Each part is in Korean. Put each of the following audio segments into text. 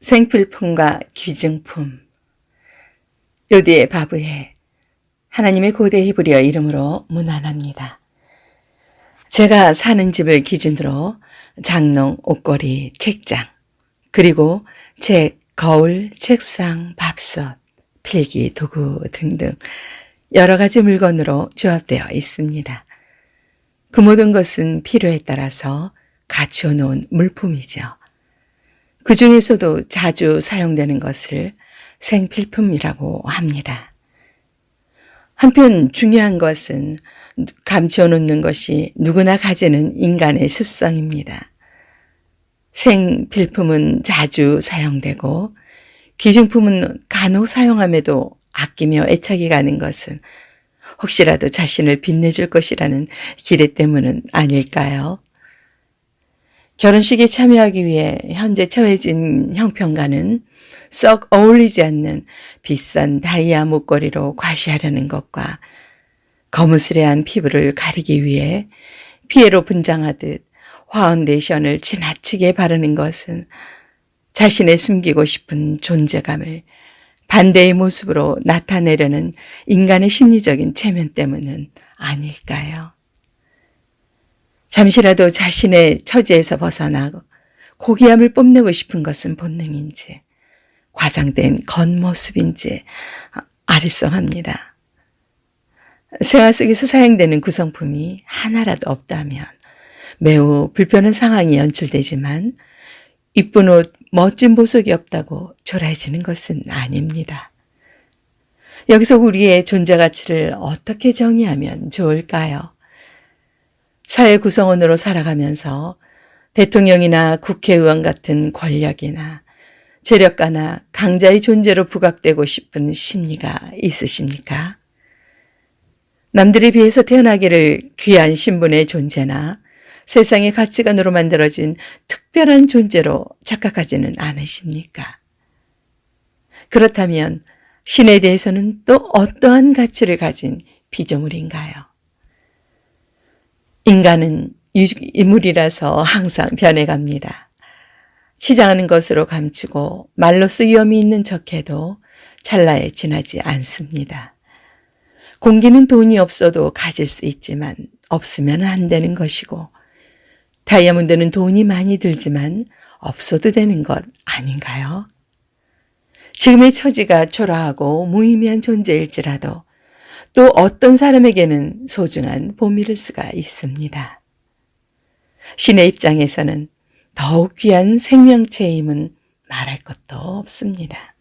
생필품과 귀증품. 요디의 바브에 하나님의 고대 히브리어 이름으로 무난합니다. 제가 사는 집을 기준으로 장롱, 옷걸이, 책장, 그리고 책, 거울, 책상, 밥솥, 필기, 도구 등등 여러 가지 물건으로 조합되어 있습니다. 그 모든 것은 필요에 따라서 갖추어 놓은 물품이죠. 그 중에서도 자주 사용되는 것을 생필품이라고 합니다. 한편 중요한 것은 감추어 놓는 것이 누구나 가지는 인간의 습성입니다. 생필품은 자주 사용되고 귀중품은 간혹 사용함에도 아끼며 애착이 가는 것은 혹시라도 자신을 빛내줄 것이라는 기대 때문은 아닐까요? 결혼식에 참여하기 위해 현재 처해진 형평가는 썩 어울리지 않는 비싼 다이아 목걸이로 과시하려는 것과 거무스레한 피부를 가리기 위해 피해로 분장하듯 화운데이션을 지나치게 바르는 것은 자신의 숨기고 싶은 존재감을 반대의 모습으로 나타내려는 인간의 심리적인 체면 때문은 아닐까요? 잠시라도 자신의 처지에서 벗어나고 고귀함을 뽐내고 싶은 것은 본능인지 과장된 겉모습인지 아리송합니다. 생활 속에서 사용되는 구성품이 하나라도 없다면 매우 불편한 상황이 연출되지만 이쁜 옷, 멋진 보석이 없다고 초라해지는 것은 아닙니다. 여기서 우리의 존재 가치를 어떻게 정의하면 좋을까요? 사회 구성원으로 살아가면서 대통령이나 국회의원 같은 권력이나 재력가나 강자의 존재로 부각되고 싶은 심리가 있으십니까? 남들에 비해서 태어나기를 귀한 신분의 존재나 세상의 가치관으로 만들어진 특별한 존재로 착각하지는 않으십니까? 그렇다면 신에 대해서는 또 어떠한 가치를 가진 피조물인가요? 인간은 인물이라서 항상 변해갑니다. 치장하는 것으로 감추고 말로써 위험이 있는 척해도 찰나에 지나지 않습니다. 공기는 돈이 없어도 가질 수 있지만 없으면 안 되는 것이고 다이아몬드는 돈이 많이 들지만 없어도 되는 것 아닌가요? 지금의 처지가 초라하고 무의미한 존재일지라도 또 어떤 사람에게는 소중한 보미를 수가 있습니다. 신의 입장에서는 더욱 귀한 생명체의 힘은 말할 것도 없습니다.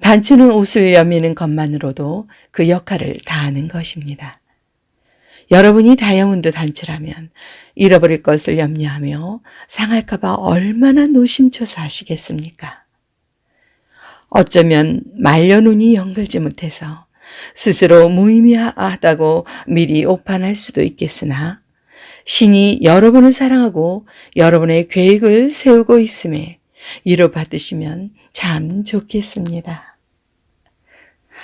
단추는 옷을 여미는 것만으로도 그 역할을 다하는 것입니다. 여러분이 다이아몬드 단추라면 잃어버릴 것을 염려하며 상할까봐 얼마나 노심초사하시겠습니까? 어쩌면 말려눈이 연결지 못해서 스스로 무의미하다고 미리 오판할 수도 있겠으나 신이 여러분을 사랑하고 여러분의 계획을 세우고 있음에 위로받으시면 참 좋겠습니다.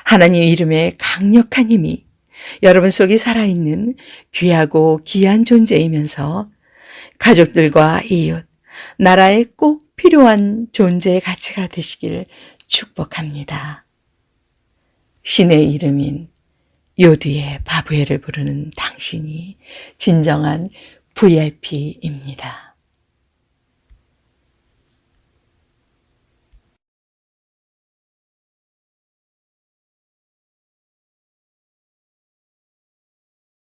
하나님 이름의 강력한 힘이 여러분 속에 살아있는 귀하고 귀한 존재이면서 가족들과 이웃, 나라에 꼭 필요한 존재의 가치가 되시길 축복합니다. 신의 이름인 요디의 바브에를 부르는 당신이 진정한 VIP입니다.